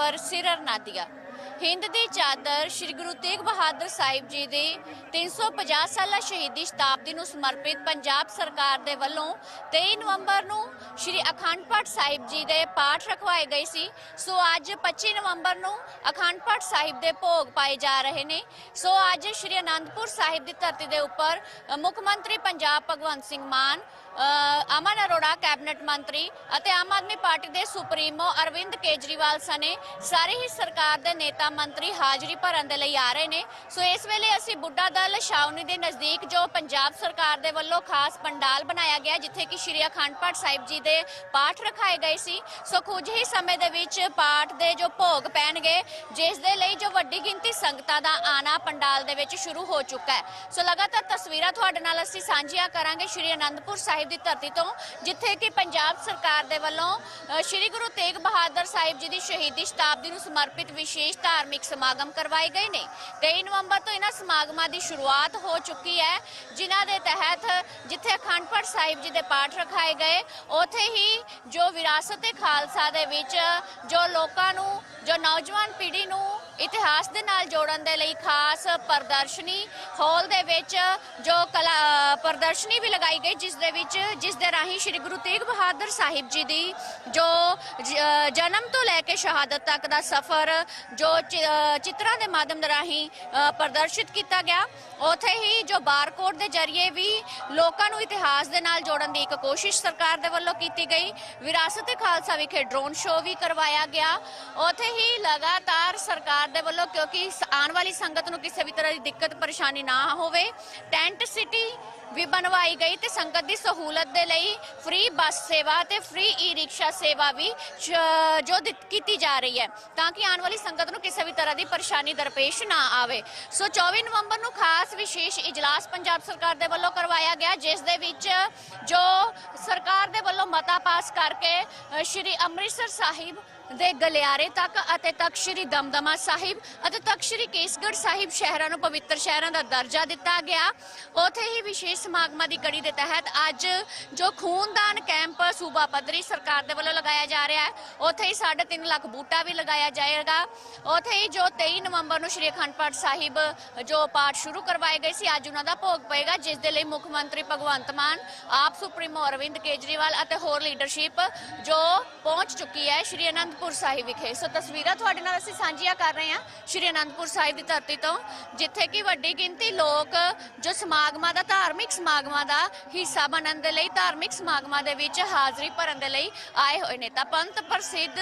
ਪਰ ਸਿਰ ਨਾ ਦਿਆ ਹਿੰਦ ਦੀ ਚਾਦਰ ਸ੍ਰੀ ਗੁਰੂ ਤੇਗ ਬਹਾਦਰ ਸਾਹਿਬ ਜੀ ਦੀ 350 ਸਾਲਾ ਸ਼ਹੀਦੀ ਸ਼ਤਾਬਦੀ ਨੂੰ ਸਮਰਪਿਤ ਪੰਜਾਬ ਸਰਕਾਰ ਦੇ ਵੱਲੋਂ 23 ਨਵੰਬਰ ਨੂੰ ਸ੍ਰੀ ਅਖੰਡ ਪਾਠ ਸਾਹਿਬ ਜੀ ਦੇ ਪਾਠ ਰਖਵਾਏ ਗਏ ਸੀ। ਸੋ ਅੱਜ 25 ਨਵੰਬਰ ਨੂੰ ਅਖੰਡ ਪਾਠ ਸਾਹਿਬ ਦੇ ਭੋਗ ਪਾਏ ਜਾ ਰਹੇ ਨੇ। ਸੋ ਅੱਜ ਸ੍ਰੀ ਅਨੰਦਪੁਰ ਸਾਹਿਬ ਦੀ ਧਰਤੀ ਦੇ ਉੱਪਰ ਮੁੱਖ ਮੰਤਰੀ ਪੰਜਾਬ ਭਗਵੰਤ ਸਿੰਘ ਮਾਨ ਅਮਨ ਅਰੋੜਾ ਕੈਬਨਿਟ ਮੰਤਰੀ ਅਤੇ ਆਮ ਆਦਮੀ ਪਾਰਟੀ ਦੇ ਸੁਪਰੀਮੋ ਅਰਵਿੰਦ ਕੇਜਰੀਵਾਲ ਸਣੇ ਸਾਰੇ ਹੀ ਸਰਕਾਰ ਦੇ ਨੇਤਾ ਮੰਤਰੀ ਹਾਜ਼ਰੀ ਭਰਨ ਦੇ ਲਈ ਆ ਰਹੇ ਨੇ। ਸੋ ਇਸ ਵੇਲੇ ਅਸੀਂ ਬੁੱਢਾ ਦਲ ਛਾਉਣੀ ਦੇ ਨਜ਼ਦੀਕ ਜੋ ਪੰਜਾਬ ਸਰਕਾਰ ਦੇ ਵੱਲੋਂ ਖਾਸ ਪੰਡਾਲ ਬਣਾਇਆ ਗਿਆ, ਜਿੱਥੇ ਕਿ ਸ਼੍ਰੀ ਅਖੰਡ ਪਾਠ ਸਾਹਿਬ ਜੀ ਦੇ ਪਾਠ ਰਖਾਏ ਗਏ ਸੀ। ਸੋ ਕੁਝ ਹੀ ਸਮੇਂ ਦੇ ਵਿੱਚ ਪਾਠ ਦੇ ਜੋ ਭੋਗ ਪੈਣਗੇ, ਜਿਸ ਦੇ ਲਈ ਜੋ ਵੱਡੀ ਗਿਣਤੀ ਸੰਗਤਾਂ ਦਾ ਆਣਾ ਪੰਡਾਲ ਦੇ ਵਿੱਚ ਸ਼ੁਰੂ ਹੋ ਚੁੱਕਾ ਹੈ। ਸੋ ਲਗਾਤਾਰ ਤਸਵੀਰਾਂ ਤੁਹਾਡੇ ਨਾਲ ਅਸੀਂ ਸਾਂਝੀਆਂ ਕਰਾਂਗੇ। ਸ਼੍ਰੀ ਅਨੰਦਪੁਰ ਸਾਹਿਬ ਦੀ ਧਰਤੀ ਤੋਂ, ਜਿੱਥੇ ਕਿ ਪੰਜਾਬ ਸਰਕਾਰ ਦੇ ਵੱਲੋਂ ਸ਼੍ਰੀ ਗੁਰੂ ਤੇਗ ਬਹਾਦਰ ਸਾਹਿਬ ਜੀ ਦੀ ਸ਼ਹੀਦੀ ਸ਼ਤਾਬਦੀ ਨੂੰ ਸਮਰਪਿਤ ਵਿਸ਼ੇਸ਼ ਧਾਰਮਿਕ ਸਮਾਗਮ ਕਰਵਾਏ ਗਏ ਨੇ। 23 ਨਵੰਬਰ ਤੋਂ ਇਹਨਾਂ ਸਮਾਗਮਾਂ ਦੀ ਸ਼ੁਰੂਆਤ ਹੋ ਚੁੱਕੀ ਹੈ, ਜਿਨ੍ਹਾਂ ਦੇ ਤਹਿਤ ਜਿੱਥੇ ਅਖੰਡ ਪਾਠ ਸਾਹਿਬ ਜੀ ਦੇ ਪਾਠ ਰਖਾਏ ਗਏ, ਉੱਥੇ ਹੀ ਜੋ ਵਿਰਾਸਤ-ਏ ਖਾਲਸਾ ਦੇ ਵਿੱਚ, ਜੋ ਲੋਕਾਂ ਨੂੰ, ਜੋ ਨੌਜਵਾਨ ਪੀੜ੍ਹੀ ਨੂੰ ਇਤਿਹਾਸ ਦੇ ਨਾਲ ਜੋੜਨ ਦੇ ਲਈ ਖਾਸ ਪ੍ਰਦਰਸ਼ਨੀ ਹਾਲ ਦੇ ਵਿੱਚ ਜੋ ਕਲਾ ਪ੍ਰਦਰਸ਼ਨੀ ਵੀ ਲਗਾਈ ਗਈ, ਜਿਸ ਦੇ ਵਿੱਚ, ਜਿਸ ਦੇ ਰਾਹੀਂ ਸ੍ਰੀ ਗੁਰੂ ਤੇਗ ਬਹਾਦਰ ਸਾਹਿਬ ਜੀ ਦੀ ਜੋ ਜਨਮ ਤੋਂ ਲੈ ਕੇ ਸ਼ਹਾਦਤ ਤੱਕ ਦਾ ਸਫ਼ਰ ਜੋ ਚਿ- ਚਿੱਤਰਾਂ ਦੇ ਮਾਧਿਅਮ ਦੇ ਰਾਹੀਂ ਪ੍ਰਦਰਸ਼ਿਤ ਕੀਤਾ ਗਿਆ। ਉਥੇ ਹੀ ਜੋ ਬਾਰਕੋਡ ਦੇ ਜ਼ਰੀਏ ਵੀ ਲੋਕਾਂ ਨੂੰ ਇਤਿਹਾਸ ਦੇ ਨਾਲ ਜੋੜਨ ਦੀ ਇੱਕ ਕੋਸ਼ਿਸ਼ ਸਰਕਾਰ ਦੇ ਵੱਲੋਂ ਕੀਤੀ ਗਈ। ਵਿਰਾਸਤ ਖਾਲਸਾ ਵਿਖੇ ਡਰੋਨ ਸ਼ੋਅ ਵੀ ਕਰਵਾਇਆ ਗਿਆ। ਉਥੇ ਹੀ ਲਗਾਤਾਰ ਸਰਕਾਰ ਦੇ ਵੱਲੋਂ, ਕਿਉਂਕਿ ਆਉਣ ਵਾਲੀ ਸੰਗਤ ਨੂੰ ਕਿਸੇ ਵੀ ਤਰ੍ਹਾਂ ਦੀ ਦਿੱਕਤ, ਪਰੇਸ਼ਾਨੀ ਨਾ ਹੋਵੇ। ਟੈਂਟ ਸਿਟੀ ਵੀ ਬਣਵਾਈ ਗਈ ਤੇ ਸੰਗਤ ਦੀ ਸਹੂਲਤ ਦੇ ਲਈ ਫ੍ਰੀ ਬੱਸ ਸੇਵਾ ਤੇ ਫ੍ਰੀ ਈ ਰਿਕਸ਼ਾ ਸੇਵਾ ਵੀ ਜੋ ਦਿੱਤ- ਕੀਤੀ ਜਾ ਰਹੀ ਹੈ, ਤਾਂ ਕਿ ਆਉਣ ਵਾਲੀ ਸੰਗਤ ਨੂੰ ਕਿਸੇ ਵੀ ਤਰ੍ਹਾਂ ਦੀ ਪਰੇਸ਼ਾਨੀ, ਦਰਪੇਸ਼ ਨਾ ਆਵੇ। ਸੋ 24 ਨਵੰਬਰ ਨੂੰ ਖਾਸ ਵਿਸ਼ੇਸ਼ ਇਜਲਾਸ ਪੰਜਾਬ ਸਰਕਾਰ ਦੇ ਵੱਲੋਂ ਕਰਵਾਇਆ ਗਿਆ, ਜਿਸ ਦੇ ਵਿੱਚ ਜੋ ਸਰਕਾਰ ਦੇ ਵੱਲੋਂ ਮਤਾ ਪਾਸ ਕਰਕੇ ਸ਼੍ਰੀ ਅੰਮ੍ਰਿਤਸਰ ਸਾਹਿਬ ਦੇ ਗਲਿਆਰੇ ਤੱਕ ਅਤੇ ਤੱਕ ਸ਼੍ਰੀ ਦਮਦਮਾ ਸਾਹਿਬ ਅਤੇ ਤੱਕ ਸ਼੍ਰੀ ਕੇਸਗੜ੍ਹ ਸਾਹਿਬ ਸ਼ਹਿਰਾਂ ਨੂੰ ਪਵਿੱਤਰ ਸ਼ਹਿਰਾਂ ਦਾ ਦਰਜਾ ਦਿੱਤਾ ਗਿਆ। ਉਥੇ ਹੀ ਵਿਸ਼ੇਸ਼ ਸਮਾਗਮਾਂ ਦੀ ਕੜੀ ਦੇ ਤਹਿਤ ਅੱਜ ਜੋ ਖੂਨਦਾਨ ਕੈਂਪ ਸੂਬਾ ਪੱਧਰੀ ਸਰਕਾਰ ਦੇ ਵੱਲੋਂ ਲਗਾਇਆ ਜਾ ਰਿਹਾ ਹੈ, ਉਥੇ ਹੀ 3.5 ਲੱਖ ਬੂਟਾ ਵੀ ਲਗਾਇਆ ਜਾਏਗਾ। ਉੱਥੇ ਹੀ ਜੋ 23 ਨਵੰਬਰ ਨੂੰ ਸ਼੍ਰੀ ਅਖੰਡ ਪਾਠ ਸਾਹਿਬ ਜੋ ਪਾਠ ਸ਼ੁਰੂ ਕਰਵਾਏ ਗਏ ਸੀ, ਅੱਜ ਉਹਨਾਂ ਦਾ ਭੋਗ ਪਏਗਾ, ਜਿਸ ਦੇ ਲਈ ਮੁੱਖ ਮੰਤਰੀ ਭਗਵੰਤ ਮਾਨ, ਆਪ ਸੁਪਰੀਮੋ ਅਰਵਿੰਦ ਕੇਜਰੀਵਾਲ ਅਤੇ ਹੋਰ ਲੀਡਰਸ਼ਿਪ ਜੋ ਪਹੁੰਚ ਚੁੱਕੀ ਹੈ ਸ਼੍ਰੀ ਅਨੰਦਪੁਰ ਸਾਹਿਬ ਵਿਖੇ। ਸੋ ਤਸਵੀਰਾਂ ਤੁਹਾਡੇ ਨਾਲ ਅਸੀਂ ਸਾਂਝੀਆਂ ਕਰ ਰਹੇ ਹਾਂ ਸ਼੍ਰੀ ਅਨੰਦਪੁਰ ਸਾਹਿਬ ਦੀ ਧਰਤੀ ਤੋਂ, ਜਿੱਥੇ ਕਿ ਵੱਡੀ ਗਿਣਤੀ ਲੋਕ ਜੋ ਸਮਾਗਮਾਂ ਦਾ ਧਾਰਮਿਕ ਸਮਾਗਮਾਂ ਦਾ ਹਿੱਸਾ ਬਣਨ ਦੇ ਲਈ ਧਾਰਮਿਕ ਸਮਾਗਮਾਂ ਦੇ ਵਿੱਚ ਹਾਜ਼ਰੀ ਭਰਨ ਦੇ ਲਈ ਆਏ ਹੋਏ ਨੇ। ਤਾਂ ਪੰਥ ਪ੍ਰਸਿੱਧ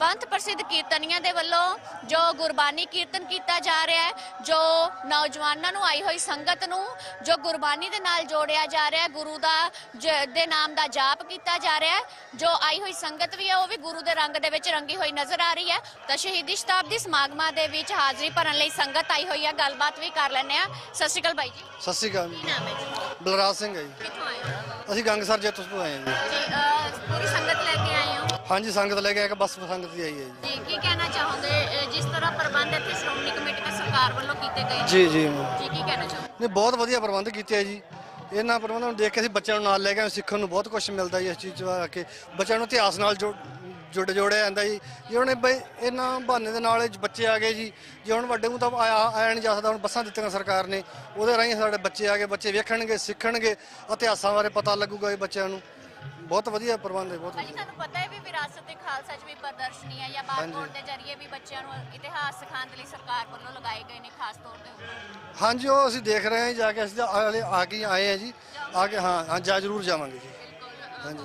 ਪੰਥ ਪ੍ਰਸਿੱਧ ਕੀਰਤਨੀਆਂ ਦੇ ਵੱਲੋਂ ਜੋ ਗੁਰਬਾਣੀ ਕੀਰਤਨ ਕੀਤਾ ਜਾ ਰਿਹਾ ਹੈ ਜੋ ਨੌਜਵਾਨਾਂ ਨੂੰ ਆਈ ਹੋਈ ਸੰਗਤ ਨੂੰ ਜੋ ਗੁਰਬਾਣੀ ਦੇ ਨਾਲ ਜੋੜਿਆ ਜਾ ਰਿਹਾ ਹੈ ਗੁਰੂ ਦਾ ਜ- ਦੇ ਨਾਮ ਦਾ ਜਾਪ ਕੀਤਾ ਜਾ ਰਿਹਾ ਹੈ ਜੋ ਆਈ ਹੋਈ ਸੰਗਤ ਵੀ ਹੈ ਉਹ ਵੀ ਗੁਰੂ ਦੇ ਰੰਗ ਦੇ ਵਿੱਚ ਰੰਗੀ ਹੋਈ ਨਜ਼ਰ ਆ ਰਹੀ ਹੈ। ਤਾਂ ਸ਼ਹੀਦੀ ਸ਼ਤਾਬਦੀ ਸਮਾਗਮਾਂ ਦੇ ਵਿੱਚ ਹਾਜ਼ਰੀ ਭਰਨ ਲਈ ਸੰਗਤ ਆਈ ਹੋਈ ਹੈ। ਗੱਲਬਾਤ ਵੀ ਕਰ ਲੈਂਦੇ ਆ ਸਤਿ ਸ਼੍ਰੀ ਅਕਾਲ ਬਾਈ ਜੀ। ਸਤਿ ਸ਼੍ਰੀ ਅਕਾਲ ਕੀ ਨਾਮ ਹੈ ਜੀ? ਬਲਰਾਜ ਸਿੰਘ ਹੈ ਜੀ। ਕਿੱਥੋਂ ਆਏ ਹੋ? ਅਸੀਂ ਗੰਗਸਰ ਜੇਤੂ ਤੋਂ ਆਏ ਹਾਂ ਜੀ। ਜੀ ਅਹ, ਪੂਰੀ ਸੰਗਤ ਲੈ ਕੇ ਆਏ ਹੋ? ਹਾਂਜੀ ਸੰਗਤ ਲੈ ਕੇ ਇੱਕ ਬੱਸ ਸੰਗਤ ਦੀ ਆਈ ਹੈ ਜੀ। ਜੀ ਕੀ ਕਹਿਣਾ ਚਾਹੋਗੇ? ਅਹ, ਜਿਸ ਤਰ੍ਹਾਂ ਪ੍ਰਬੰਧ ਇੱਥੇ ਸ਼੍ਰੋਮਣੀ ਕਮੇਟੀ ਤੇ ਸਰਕਾਰ ਵੱਲੋਂ ਕੀਤੇ ਗਏ ਨੇ? ਜੀ ਜੀ ਜੀ। ਕੀ ਕਹਿਣਾ ਚਾਹੋਗੇ? ਨੇ ਬਹੁਤ ਵਧੀਆ ਪ੍ਰਬੰਧ ਕੀਤੇ ਆ ਜੀ। ਇਹਨਾਂ ਪ੍ਰਬੰਧਾਂ ਨੂੰ ਦੇਖ ਕੇ ਅਸੀਂ ਬੱਚਿਆਂ ਨੂੰ ਨਾਲ ਲੈ ਕੇ ਆਏ, ਸਿੱਖਣ ਨੂੰ ਬਹੁਤ ਕੁਝ ਮਿਲਦਾ ਜੀ ਇਸ ਚੀਜ਼ 'ਚ ਆ ਕੇ। ਬੱਚਿਆਂ ਨੂੰ ਇਤਿਹਾਸ ਨਾਲ ਜੁੜ ਜੁੜ ਜੋੜਿਆ ਜਾਂਦਾ ਜੀ। ਜੇ ਉਹਨੇ ਬਈ ਇਹਨਾਂ ਬਹਾਨੇ ਦੇ ਨਾਲ ਇਹ ਬੱਚੇ ਆ ਗਏ ਜੀ ਜੇ ਹੁਣ ਵੱਡੇ ਨੂੰ ਤਾਂ ਆਇਆ ਨਹੀਂ ਜਾ ਸਕਦਾ ਹੁਣ ਬੱਸਾਂ ਦਿੱਤੀਆਂ ਸਰਕਾਰ ਨੇ ਉਹਦੇ ਰਾਹੀਂ ਸਾਡੇ ਬੱਚੇ ਆ ਗਏ ਬੱਚੇ ਵੇਖਣਗੇ ਸਿੱਖਣਗੇ ਇਤਿਹਾਸਾਂ ਬਾਰੇ ਪਤਾ ਲੱਗੂਗਾ ਜੀ ਬੱਚਿਆਂ ਨੂੰ। ਬਹੁਤ ਵਧੀਆ ਪ੍ਰਬੰਧ ਹੈ ਬਹੁਤ ਭਾਜੀ ਤੁਹਾਨੂੰ ਪਤਾ ਹੈ ਵੀ ਵਿਰਾਸਤ ਤੇ ਖਾਲਸਾ ਚ ਵੀ ਪ੍ਰਦਰਸ਼ਨੀ ਹੈ ਜਾਂ ਬਾਰਕੋਡ ਦੇ ਜ਼ਰੀਏ ਵੀ ਬੱਚਿਆਂ ਨੂੰ ਇਤਿਹਾਸ ਸਿਖਾਉਣ ਦੇ ਲਈ ਸਰਕਾਰ ਵੱਲੋਂ ਲਗਾਏ ਗਏ ਨੇ ਖਾਸ ਤੌਰ ਤੇ? ਹਾਂਜੀ ਉਹ ਅਸੀਂ ਦੇਖ ਰਹੇ ਹਾਂ ਜੀ, ਕੇ ਅਸੀਂ ਹਾਲੇ ਆ ਕੇ ਹੀ ਆਏ ਆ ਜੀ। ਆ ਕੇ ਹਾਂ ਹਾਂ ਜਾ ਜ਼ਰੂਰ ਜਾਵਾਂਗੇ ਜੀ। ਬਿਲਕੁਲ ਹਾਂਜੀ।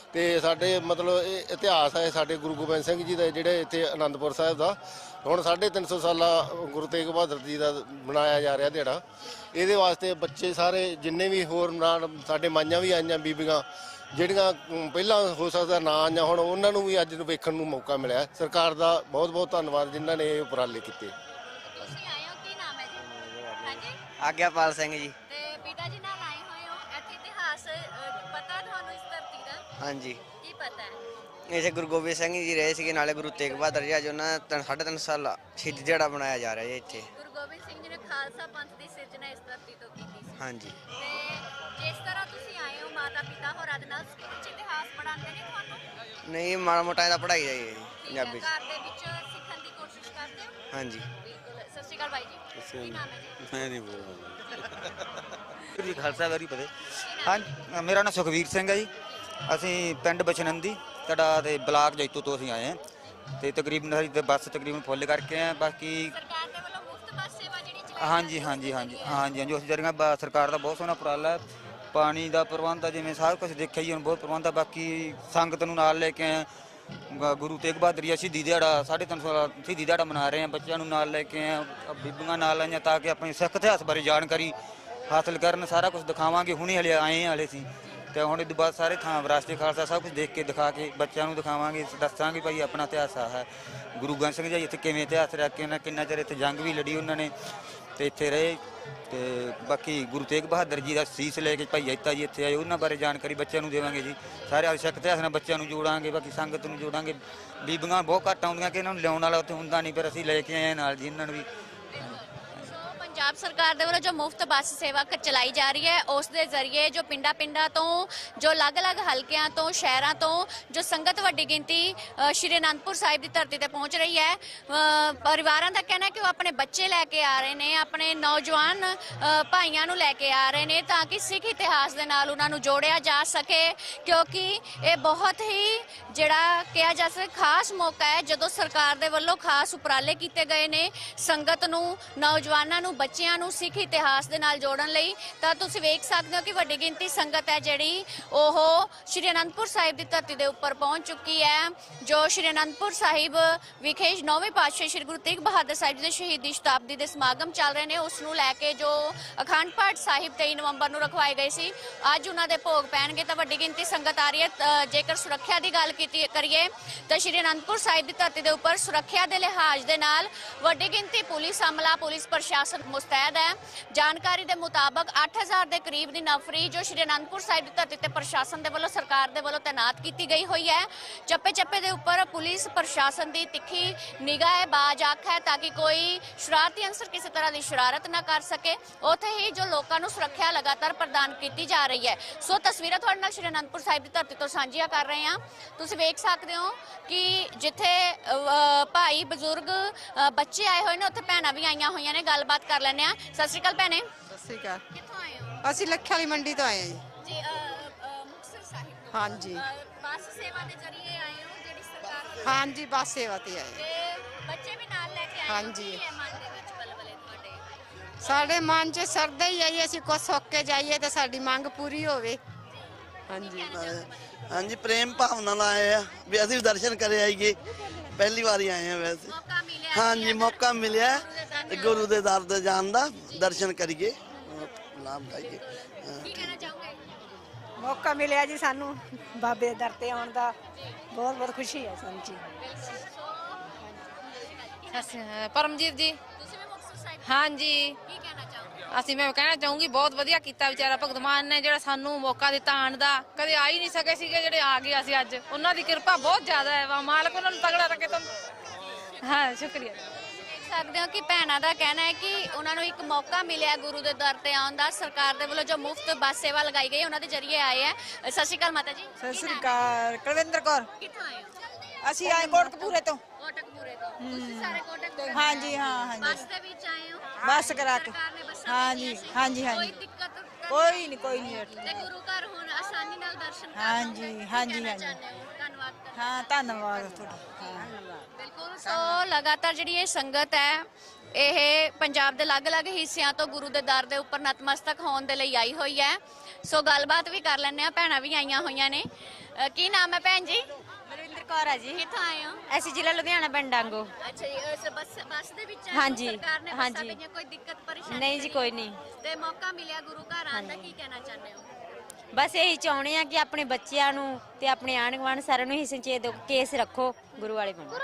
ਤੇ ਸਾਡੇ ਮਤਲਬ ਇਹ ਇਤਿਹਾਸ ਹੈ ਸਾਡੇ ਗੁਰੂ ਗੋਬਿੰਦ ਸਿੰਘ ਜੀ ਦਾ ਜਿਹੜੇ ਇੱਥੇ ਆਨੰਦਪੁਰ ਸਾਹਿਬ ਦਾ। ਹੁਣ 350 ਸਾਲਾ ਗੁਰੂ ਤੇਗ ਬਹਾਦਰ ਜੀ ਦਾ ਬਣਾਇਆ ਜਾ ਰਿਹਾ ਦਿਹਾੜਾ। ਇਹਦੇ ਵਾਸਤੇ ਬੱਚੇ ਸਾਰੇ ਜਿੰਨੇ ਵੀ ਹੋਰ ਨਾਲ ਸਾਡੇ ਮਾਈਆਂ ਵੀ ਆਈਆਂ ਬੀਬੀਆਂ ਜਿਹੜੀਆਂ ਪਹਿਲਾਂ ਹੋ ਸਕਦਾ ਨਾ ਆਈਆਂ ਹੁਣ ਉਹਨਾਂ ਨੂੰ ਵੀ ਅੱਜ ਨੂੰ ਵੇਖਣ ਨੂੰ ਮੌਕਾ ਮਿਲਿਆ ਸਰਕਾਰ ਦਾ ਬਹੁਤ ਬਹੁਤ ਧੰਨਵਾਦ ਜਿਨ੍ਹਾਂ ਨੇ ਇਹ ਉਪਰਾਲੇ ਕੀਤੇ। ਤੁਸੀਂ ਆਏ ਹੋ ਕੀ ਨਾਮ ਹੈ ਜੀ? ਹਾਂਜੀ? ਆਗਿਆਪਾਲ ਸਿੰਘ ਜੀ। ਤੇ ਪਿਤਾ ਜੀ ਪਤਾ ਤੁਹਾਨੂੰ ਇਸ ਧਰਤੀ ਦਾ? ਹਾਂਜੀ। ਕੀ ਪਤਾ ਹੈ? ਇੱਥੇ ਗੁਰੂ ਗੋਬਿੰਦ ਸਿੰਘ ਜੀ ਰਹੇ ਸੀਗੇ ਨਾਲੇ ਗੁਰੂ ਤੇਗ ਬਹਾਦਰ ਜੀ ਅੱਜ ਉਹਨਾਂ ਦਾ ਤਿੰਨ- ਸਾਢੇ ਤਿੰਨ ਸਾਲ ਸ਼ਹੀਦੀ ਦਿਹਾੜਾ ਬਣਾਇਆ ਜਾ ਰਿਹਾ ਜੀ ਇੱਥੇ। ਗੁਰੂ ਗੋਬਿੰਦ ਸਿੰਘ ਜੀ ਨੇ ਖਾਲਸਾ ਪੰਥ ਦੀ ਸਿਰਜਣਾ ਇਸ ਧਰਤੀ ਤੋਂ ਕੀਤੀ ਸੀ। ਹਾਂਜੀ। ਤੇ ਜਿਸ ਤਰ੍ਹਾਂ ਤੁਸੀਂ ਆਏ ਹੋ ਮਾਤਾ ਪਿਤਾ ਹੋਰਾਂ ਦੇ ਨਾਲ ਸਕੂਲ ਚ ਇਤਿਹਾਸ ਪੜਾਉਂਦੇ ਨੇ ਤੁਹਾਨੂੰ? ਨਹੀਂ ਮਾੜਾ ਮੋਟਾ ਇਹਦਾ ਪੜ੍ਹਾਈ ਦਾ ਹੀ ਹੈ ਜੀ ਠੀਕ ਹੈ, ਪੰਜਾਬੀ 'ਚ ਘਰ ਦੇ ਵਿੱਚ ਸਿੱਖਣ ਦੀ ਕੋਸ਼ਿਸ਼ ਕਰਦੇ ਹੋ? ਹਾਂਜੀ। ਬਿਲਕੁਲ ਸਤਿ ਸ਼੍ਰੀ ਅਕਾਲ ਬਾਈ ਜੀ। ਕੀ ਨਾਮ ਹੈ ਜੀ। ਮੈਂ ਨਹੀਂ ਬੋਲਦਾ ਜੀ ਖਾਲਸਾ ਵਾਰੀ ਪਤੇ ਹਾਂ ਮੇਰਾ ਨਾਮ ਸੁਖਵੀਰ ਸਿੰਘ ਹੈ ਜੀ। ਅਸੀਂ ਪਿੰਡ ਬਚਨੰਦੀ ਤੁਹਾਡਾ ਤੇ ਬਲਾਕ ਜੈਤੋ ਤੋਂ ਅਸੀਂ ਆਏ ਹਾਂ। ਤੇ ਤਕਰੀਬਨ ਸਾਡੀ ਤੇ ਬੱਸ ਤਕਰੀਬਨ ਫੁੱਲ ਕਰਕੇ ਆਏ ਹਾਂ। ਬਾਕੀ ਸਰਕਾਰ ਦੇ ਵੱਲੋਂ ਮੁਫਤ ਬੱਸ ਸੇਵਾ ਜਿਹੜੀ ਚਲਾਈ ਹਾਂਜੀ ਹਾਂਜੀ ਹਾਂਜੀ ਹਾਂਜੀ ਹਾਂਜੀ ਉਸ ਜਰੀਆਂ ਸਰਕਾਰ ਦਾ ਬਹੁਤ ਸੋਹਣਾ ਉਪਰਾਲਾ ਹੈ। ਪਾਣੀ ਦਾ ਪ੍ਰਬੰਧ ਆ ਜਿਵੇਂ ਸਾਰਾ ਕੁਝ ਦੇਖਿਆ ਜੀ ਹੁਣ ਬਹੁਤ ਪ੍ਰਬੰਧ ਆ। ਬਾਕੀ ਸੰਗਤ ਨੂੰ ਨਾਲ ਲੈ ਕੇ ਆਏ। ਗ- ਗੁਰੂ ਤੇਗ ਬਹਾਦਰ ਜੀ ਸ਼ਹੀਦੀ ਦਿਹਾੜਾ ਸਾਢੇ ਤਿੰਨ ਸੌ ਸ਼ਹੀਦੀ ਦਿਹਾੜਾ ਮਨਾ ਰਹੇ ਹਾਂ ਬੱਚਿਆਂ ਨੂੰ ਨਾਲ ਲੈ ਕੇ ਆਏ ਹਾਂ, ਬੀਬੀਆਂ ਨਾਲ ਆਈਆਂ ਤਾਂ ਕਿ ਆਪਣੇ ਸਿੱਖ ਇਤਿਹਾਸ ਬਾਰੇ ਜਾਣਕਾਰੀ ਹਾਸਲ ਕਰਨ ਸਾਰਾ ਕੁਝ ਦਿਖਾਵਾਂਗੇ। ਹੁਣੇ ਹਲੇ ਆਏ ਹਾਂ ਹਲੇ ਸੀ ਤੇ ਹੁਣ ਇਹ ਤੋਂ ਬਾਅਦ ਸਾਰੇ ਥਾਂ ਵਿਰਾਸਤੇ ਖਾਲਸਾ ਸਭ ਕੁਝ ਦੇਖ ਕੇ ਦਿਖਾ ਕੇ ਬੱਚਿਆਂ ਨੂੰ ਦਿਖਾਵਾਂਗੇ ਦੱਸਾਂਗੇ ਭਾਈ ਆਪਣਾ ਇਤਿਹਾਸ ਆ ਹੈ। ਗੁਰੂ ਗ੍ਰੰਥ ਸਿੰਘ ਜੀ ਇੱਥੇ ਕਿਵੇਂ ਇਤਿਹਾਸ ਰੱਖ ਕੇ ਉਹਨਾਂ ਕਿੰਨਾ ਚਿਰ ਇੱਥੇ ਜੰਗ ਵੀ ਲੜੀ ਉਹਨਾਂ ਨੇ। ਤੇ ਇੱਥੇ ਰਹੇ ਤੇ ਬਾਕੀ ਗੁਰੂ ਤੇਗ ਬਹਾਦਰ ਜੀ ਦਾ ਸੀਸ ਲੈ ਕੇ ਭਾਈ ਜੈਤਾ ਜੀ ਇੱਥੇ ਆਏ, ਉਹਨਾਂ ਬਾਰੇ ਜਾਣਕਾਰੀ ਬੱਚਿਆਂ ਨੂੰ ਦੇਵਾਂਗੇ ਜੀ। ਸਾਰੇ ਆਲ ਇਤਿਹਾਸ ਨਾਲ ਬੱਚਿਆਂ ਨੂੰ ਜੋੜਾਂਗੇ, ਬਾਕੀ ਸੰਗਤ ਨੂੰ ਜੋੜਾਂਗੇ। ਬੀਬੀਆਂ ਬਹੁਤ ਘੱਟ ਆਉਂਦੀਆਂ ਕਿ ਇਹਨਾਂ ਨੂੰ ਲਿਆਉਣ ਵਾਲਾ ਉੱਥੇ ਹੁੰਦਾ ਨਹੀਂ, ਪਰ ਅਸੀਂ ਲੈ ਕੇ ਆਏ ਹਾਂ ਨਾਲ ਜੀ, ਇਹਨਾਂ ਨੂੰ ਵੀ ਪੰਜਾਬ ਸਰਕਾਰ ਦੇ ਵੱਲੋਂ ਜੋ ਮੁਫਤ ਬੱਸ ਸੇਵਾ ਕ- ਚਲਾਈ ਜਾ ਰਹੀ ਹੈ, ਉਸ ਦੇ ਜ਼ਰੀਏ ਜੋ ਪਿੰਡਾਂ-ਪਿੰਡਾਂ ਤੋਂ, ਜੋ ਅਲੱਗ-ਅਲੱਗ ਹਲਕਿਆਂ ਤੋਂ, ਸ਼ਹਿਰਾਂ ਤੋਂ ਜੋ ਸੰਗਤ ਵੱਡੀ ਗਿਣਤੀ ਸ਼੍ਰੀ ਅਨੰਦਪੁਰ ਸਾਹਿਬ ਦੀ ਧਰਤੀ ਤੇ ਪਹੁੰਚ ਰਹੀ ਹੈ ਪਰਿਵਾਰਾਂ ਦਾ ਕਹਿਣਾ ਹੈ ਕਿ ਉਹ ਆਪਣੇ ਬੱਚੇ ਲੈ ਕੇ ਆ ਰਹੇ ਨੇ, ਆਪਣੇ ਨੌਜਵਾਨ ਭਾਈਆਂ ਨੂੰ ਲੈ ਕੇ ਆ ਰਹੇ ਨੇ ਤਾਂ ਕਿ ਸਿੱਖ ਇਤਿਹਾਸ ਦੇ ਨਾਲ ਉਹਨਾਂ ਨੂੰ ਜੋੜਿਆ ਜਾ ਸਕੇ, ਕਿਉਂਕਿ ਇਹ ਬਹੁਤ ਹੀ ਜਿਹੜਾ ਕਿਹਾ ਜਾ ਸਕੇ ਖਾਸ ਮੌਕਾ ਹੈ, ਜਦੋਂ ਸਰਕਾਰ ਦੇ ਵੱਲੋਂ ਖਾਸ ਉਪਰਾਲੇ ਕੀਤੇ ਗਏ ਨੇ, ਸੰਗਤ ਨੂੰ, ਨੌਜਵਾਨਾਂ ਨੂੰ ਬੱਚਿਆਂ ਨੂੰ ਸਿੱਖ ਇਤਿਹਾਸ ਦੇ ਨਾਲ ਜੋੜਨ ਲਈ, ਤਾਂ ਤੁਸੀਂ ਵੇਖ ਸਕਦੇ ਹੋ ਕਿ ਵੱਡੀ ਗਿਣਤੀ ਸੰਗਤ ਹੈ ਜਿਹੜੀ ਉਹ ਸ਼੍ਰੀ ਅਨੰਦਪੁਰ ਸਾਹਿਬ ਦੀ ਧਰਤੀ ਦੇ ਉੱਪਰ ਪਹੁੰਚ ਚੁੱਕੀ ਹੈ, ਜੋ ਸ਼੍ਰੀ ਅਨੰਦਪੁਰ ਸਾਹਿਬ ਵਿਖੇ ਨੌਵੇਂ ਪਾਤਸ਼ਾਹ ਸ਼੍ਰੀ ਗੁਰੂ ਤੇਗ ਬਹਾਦਰ ਸਾਹਿਬ ਜੀ ਦੇ ਸ਼ਹੀਦੀ ਸ਼ਤਾਬਦੀ ਦੇ ਸਮਾਗਮ ਚੱਲ ਰਹੇ ਨੇ। ਉਸ ਨੂੰ ਲੈ ਕੇ ਜੋ ਅਖੰਡ ਪਾਠ ਸਾਹਿਬ 23 ਨਵੰਬਰ ਨੂੰ ਰਖਵਾਏ ਗਏ ਸੀ, ਅੱਜ ਉਹਨਾਂ ਦੇ ਭੋਗ ਪੈਣਗੇ। ਤਾਂ ਵੱਡੀ ਗਿਣਤੀ ਸੰਗਤ ਆ ਰਹੀ ਹੈ। ਜੇਕਰ ਸੁਰੱਖਿਆ ਦੀ ਗੱਲ ਕੀਤੀ ਕਰੀਏ, ਤਾਂ ਸ਼੍ਰੀ ਅਨੰਦਪੁਰ ਸਾਹਿਬ ਦੀ ਧਰਤੀ ਦੇ ਉੱਪਰ ਸੁਰੱਖਿਆ ਦੇ ਲਿਹਾਜ਼ ਦੇ ਨਾਲ ਵੱਡੀ ਗਿਣਤੀ ਪੁਲਿਸ ਅਮਲਾ, ਪੁਲਿਸ ਪ੍ਰਸ਼ਾਸਨ ਮੁਸਤੈਦ ਹੈ। ਜਾਣਕਾਰੀ ਦੇ ਮੁਤਾਬਕ 8000 ਦੇ ਕਰੀਬ ਦੀ ਨਫਰੀ ਜੋ ਸ਼੍ਰੀ ਅਨੰਦਪੁਰ ਸਾਹਿਬ ਦੀ ਧਰਤੀ ਤੇ ਪ੍ਰਸ਼ਾਸਨ ਦੇ ਵੱਲੋਂ ਸਰਕਾਰ ਦੇ ਵੱਲੋਂ ਤਾਇਨਾਤ ਕੀਤੀ ਗਈ ਹੋਈ ਹੈ। ਚੱਪੇ ਚੱਪੇ ਦੇ ਉੱਪਰ ਪੁਲਿਸ ਪ੍ਰਸ਼ਾਸਨ ਦੀ ਤਿੱਖੀ ਨਿਗਾਹ ਹੈ, ਬਾਜ ਅੱਖ ਹੈ ਤਾਂ ਕਿ ਕੋਈ ਸ਼ਰਾਰਤੀ ਅੰਸਰ ਕਿਸੇ ਤਰ੍ਹਾਂ ਦੀ ਸ਼ਰਾਰਤ ਨਾ ਕਰ ਸਕੇ। ਉੱਥੇ ਹੀ ਜੋ ਲੋਕਾਂ ਨੂੰ ਸੁਰੱਖਿਆ ਲਗਾਤਾਰ ਪ੍ਰਦਾਨ ਕੀਤੀ ਜਾ ਰਹੀ ਹੈ। ਸੋ ਤਸਵੀਰਾਂ ਤੁਹਾਡੇ ਨਾਲ ਸ਼੍ਰੀ ਅਨੰਦਪੁਰ ਸਾਹਿਬ ਦੀ ਧਰਤੀ ਤੋਂ ਸਾਂਝੀਆਂ ਕਰ ਰਹੇ ਹਾਂ। ਤੁਸੀਂ ਵੇਖ ਸਕਦੇ ਹੋ ਕਿ ਜਿੱਥੇ ਭਾਈ ਬਜ਼ੁਰਗ ਬੱਚੇ ਆਏ ਹੋਏ ਨੇ, ਉੱਥੇ ਭੈਣਾਂ ਵੀ ਆਈਆਂ ਹੋਈਆਂ ਨੇ। ਗੱਲਬਾਤ ਕਰ ਲੈ ਲੈਂਦੇ ਆ ਸਤਿ ਸ਼੍ਰੀ ਅਕਾਲ ਭੈਣੇ। ਸਤਿ ਸ੍ਰੀ ਅਕਾਲ। ਕਿੱਥੋਂ ਆਏ ਹੋ? ਅਸੀਂ ਲੱਖੇ ਵਾਲੀ ਮੰਡੀ ਤੋਂ ਆਏ ਹਾਂ ਜੀ। ਜੀ ਮੁਕਤਸਰ ਸਾਹਿਬ ਤੋਂ। ਹਾਂਜੀ। ਬੱਸ ਸੇਵਾ ਦੇ ਜ਼ਰੀਏ ਆਏ ਹੋ ਜਿਹੜੀ ਸਰਕਾਰ ਵੱਲੋਂ? ਹਾਂਜੀ ਬੱਸ ਸੇਵਾ ਤੇ ਆਏ ਤੇ ਬੱਚੇ ਵੀ ਨਾਲ ਲੈ ਕੇ ਆਏ ਹੋ? ਹਾਂਜੀ। ਕੀ ਹੈ ਮਨ ਦੇ ਵਿੱਚ ਬਲਬਲੇ ਤੁਹਾਡੇ? ਸਾਡੇ ਮਨ 'ਚ ਸਰਦਾ ਹੀ ਆਈ ਅਸੀਂ ਕੁਛ ਸੁੱਕ ਕੇ ਜਾਈਏ ਤੇ ਸਾਡੀ ਮੰਗ ਪੂਰੀ ਹੋਵੇ। ਹਾਂਜੀ ਹਾਂਜੀ ਪ੍ਰੇਮ ਭਾਵਨਾ ਨਾਲ ਆਏ ਆ ਵੀ ਅਸੀਂ ਵੀ ਦਰਸ਼ਨ ਕਰੇ ਆਈਏ। ਪਹਿਲੀ ਵਾਰੀ ਆਏ ਆ ਵੈਸੇ। ਮੌਕਾ ਮਿਲਿਆ ਹਾਂਜੀ ਮੌਕਾ ਮਿਲਿਆ। ਗੁਰੂ ਦੇ ਦਰ ਤੇ। ਜਾਣ ਦਾ। ਦਰਸ਼ਨ ਕਰੀਏ। ਨਾਮ ਗਾਈਏ ਕੀ ਕਹਿਣਾ ਚਾਹੋਗੇ? ਮੌਕਾ ਮਿਲਿਆ ਜੀ ਸਾਨੂੰ। ਬਾਬੇ ਦੇ ਦਰ ਤੇ ਆਉਣ ਦਾ। ਬਹੁਤ ਬਹੁਤ ਖੁਸ਼ੀ ਹੈ ਸਾਨੂੰ ਜੀ। ਪਰਮਜੀਤ ਜੀ। ਹਾਂਜੀ। ਕੀ ਕਹਿਣਾ ਚਾਹੋਗੇ? ਅਸੀਂ ਮੈਂ ਕਹਿਣਾ ਚਾਹੂੰਗੀ ਬਹੁਤ ਵਧੀਆ ਕੀਤਾ ਵਿਚਾਰਾ ਭਗਤ ਮਾਨ ਨੇ ਜਿਹੜਾ ਸਾਨੂੰ ਮੌਕਾ ਦਿੱਤਾ ਆਉਣ ਦਾ। ਕਦੇ ਆ ਹੀ ਨਹੀਂ ਸਕੇ ਸੀਗੇ ਜਿਹੜੇ ਆ ਗਏ ਅਸੀਂ ਅੱਜ। ਉਹਨਾਂ ਦੀ ਕਿਰਪਾ ਬਹੁਤ ਜ਼ਿਆਦਾ ਹੈ। ਵਾ ਮਾਲਕ ਉਹਨਾਂ ਨੂੰ ਤਗੜਾ ਰੱਖੇ ਤੁਹਾਨੂੰ। ਹਾਂ ਸ਼ੁਕਰੀਆ। ਸਕਦੇ ਹੋ ਕਿ ਭੈਣਾਂ ਦਾ ਕਹਿਣਾ ਹੈ ਕਿ ਉਹਨਾਂ ਨੂੰ ਇੱਕ ਮੌਕਾ ਮਿਲਿਆ ਗੁਰੂ ਦੇ ਦਰ ਤੇ ਆਉਣ ਦਾ। ਸਰਕਾਰ ਦੇ ਵੱਲੋਂ ਜੋ ਮੁਫਤ ਬੱਸ ਸੇਵਾ ਲਗਾਈ ਗਈ ਉਹਨਾਂ ਦੇ ਜ਼ਰੀਏ ਆਏ ਹੈ। ਸਤਿ ਸ਼੍ਰੀ ਅਕਾਲ ਮਾਤਾ ਜੀ। ਸਤਿ ਸ੍ਰੀ ਅਕਾਲ। ਕੁਲਵਿੰਦਰ ਕੌਰ। ਕਿੱਥੋਂ ਆਏ ਹੋ? ਅਸੀਂ ਆਏ ਕੋਟਕਪੂਰੇ ਤੋਂ। ਕੋਟਕਪੂਰੇ ਤੋਂ ਤੁਸੀਂ ਸਾਰੇ ਕੋਟਕਪੂਰੇ ਹਾਂਜੀ ਹਾਂ ਹਾਂਜੀ। ਬੱਸ ਦੇ ਵਿੱਚ ਆਏ ਹੋ। ਬੱਸ ਕਰਾ ਕੇ। ਸਰਕਾਰ ਨੇ ਬੱਸਾਂ ਹਾਂਜੀ ਦਿੱਤੀਆਂ ਸੀ। ਹਾਂਜੀ ਹਾਂਜੀ। ਕੋਈ ਦਿੱਕਤ ਤਾਂ ਕੋਈ ਨਹੀਂ ਕੋਈ ਨਹੀਂ ਤੇ ਗੁਰੂ ਘਰ ਹੁਣ ਆਸਾਨੀ ਨਾਲ ਦਰਸ਼ਨ ਕਰ ਹਾਂਜੀ, ਲਓਗੇ। ਕੀ ਹਾਂਜੀ, ਕਹਿਣਾ ਹਾਂਜੀ। ਚਾਹੁੰਦੇ ਹੋ? ਧੰਨਵਾਦ ਕਰਦੇ ਹਾਂ ਧੰਨਵਾਦ ਤੁਹਾਡਾ। ਹਾਂ। ਬਿਲਕੁਲ ਸੋ ਲਗਾਤਾਰ ਜਿਹੜੀ ਇਹ ਸੰਗਤ ਹੈ ਇਹ ਪੰਜਾਬ ਦੇ ਅਲੱਗ-ਅਲੱਗ ਹਿੱਸਿਆਂ ਤੋਂ ਗੁਰੂ ਦੇ ਦਰ ਦੇ ਉੱਪਰ ਨਤਮਸਤਕ ਹੋਣ ਦੇ ਲਈ ਆਈ ਹੋਈ ਹੈ। ਸੋ ਗੱਲਬਾਤ ਵੀ ਕਰ ਲੈਂਦੇ ਆ ਭੈਣਾਂ ਵੀ ਆਈਆਂ ਹੋਈਆਂ ਨੇ। ਅ, ਕੀ ਨਾਮ ਹੈ ਭੈਣ ਜੀ? ਕੌਰ ਆ ਜੀ। ਕਿੱਥੋਂ ਆਏ ਹੋ? ਅਸੀਂ ਜ਼ਿਲ੍ਹਾ ਲੁਧਿਆਣਾ ਪਿੰਡ ਡਾਂਗੋ ਅੱਛਾ ਜੀ ਇਸ ਬੱਸ ਬੱਸ ਦੇ ਵਿੱਚ ਆਏ ਹੋ? ਹਾਂਜੀ, ਸਰਕਾਰ ਨੇ ਬੱਸਾਂ ਹਾਂਜੀ। ਭੇਜੀਆਂ ਕੋਈ ਦਿੱਕਤ ਪਰੇਸ਼ਾਨੀ ਨਹੀਂ ਜੀ ਕੋਈ ਨਹੀਂ। ਤੇ ਮੌਕਾ ਮਿਲਿਆ ਗੁਰੂ ਘਰ ਆਉਣ ਦਾ ਕੀ ਕਹਿਣਾ ਚਾਹੁੰਦੇ ਹੋ? ਬਸ ਇਹੀ ਚਾਹੁੰਦੇ ਆ ਕਿ ਆਪਣੇ ਬੱਚਿਆਂ ਨੂੰ ਤੇ ਆਪਣੇ ਆਂਢ ਗੁਆਂਢ ਸਾਰਿਆਂ ਨੂੰ ਹੀ ਸੰਚੇਤ ਕੇਸ ਰੱਖੋ, ਗੁਰੂ ਵਾਲੇ ਬਣੋ।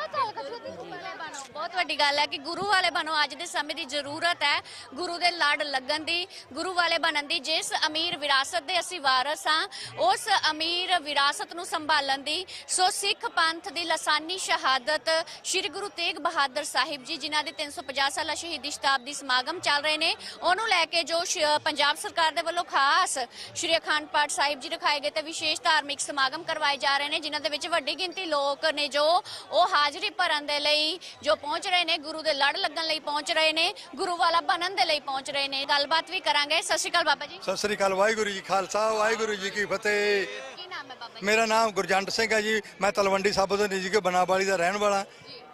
ਬਹੁਤ ਵੱਡੀ ਗੱਲ ਹੈ ਕਿ ਗੁਰੂ ਵਾਲੇ ਬਣੋ। ਅੱਜ ਦੇ ਸਮੇਂ ਦੀ ਜ਼ਰੂਰਤ ਹੈ ਗੁਰੂ ਦੇ ਲੜ ਲੱਗਣ ਦੀ, ਗੁਰੂ ਵਾਲੇ ਬਣਨ ਦੀ। ਜਿਸ ਅਮੀਰ ਵਿਰਾਸਤ ਦੇ ਅਸੀਂ ਵਾਰਸ ਹਾਂ, ਉਸ ਅਮੀਰ ਵਿਰਾਸਤ ਨੂੰ ਸੰਭਾਲਣ ਦੀ, ਸੋ ਸਿੱਖ ਪੰਥ ਦੀ ਲਸਾਨੀ ਸ਼ਹਾਦਤ ਸ੍ਰੀ ਗੁਰੂ ਤੇਗ ਬਹਾਦਰ ਸਾਹਿਬ ਜੀ, ਜਿਨ੍ਹਾਂ ਦੇ 350 ਸਾਲਾ ਸ਼ਹੀਦੀ ਸ਼ਤਾਬਦੀ ਸਮਾਗਮ ਚੱਲ ਰਹੇ ਨੇ, ਉਹਨੂੰ ਲੈ ਕੇ ਜੋ ਪੰਜਾਬ ਸਰਕਾਰ ਦੇ ਵੱਲੋਂ ਖਾਸ ਸ੍ਰੀ ਅਖੰਡ ਪਾਠ ਸਾਹਿਬ ਜੀ ਰਖਾਏ ਗਏ ਤੇ ਵਿਸ਼ੇਸ਼ ਧਾਰਮਿਕ ਸਮਾਗਮ ਕਰਵਾਏ ਜਾ ਰਹੇ ਨੇ ਜਿਨ੍ਹਾਂ ਦੇ ਵਿੱਚ ਵੱਡੀ ਗਿਣਤੀ ਲੋਕ ਨੇ ਜੋ ਉਹ ਹਾਜ਼ਰੀ ਭਰਨ ਦੇ ਲਈ ਜੋ ਪਹੁੰਚ ਰਹੇ ਨੇ ਗੁਰੂ ਦੇ ਲੜ ਲੱਗਣ ਲਈ ਪਹੁੰਚ ਰਹੇ ਨੇ ਗੁਰੂ ਵਾਲਾ ਬਣਨ ਦੇ ਲਈ ਪਹੁੰਚ ਰਹੇ ਨੇ। ਗੱਲਬਾਤ ਵੀ ਕਰਾਂਗੇ। ਸਤਿ ਸ਼੍ਰੀ ਅਕਾਲ ਬਾਬਾ ਜੀ। ਸਤਿ ਸ੍ਰੀ ਅਕਾਲ ਵਾਹਿਗੁਰੂ ਜੀ ਖਾਲਸਾ ਵਾਹਿਗੁਰੂ ਜੀ ਕੀ ਫਤਿਹ। ਕੀ ਨਾਮ ਹੈ ਬਾਬਾ ਜੀ? ਮੇਰਾ ਨਾਮ ਗੁਰਜੰਟ ਸਿੰਘ ਹੈ ਜੀ। ਮੈਂ ਤਲਵੰਡੀ ਸਾਬੋ ਤੋਂ ਨਿੱਜੀ ਕੇ ਬਨਾਵਾਲੀ ਦਾ ਰਹਿਣ ਵਾਲਾ।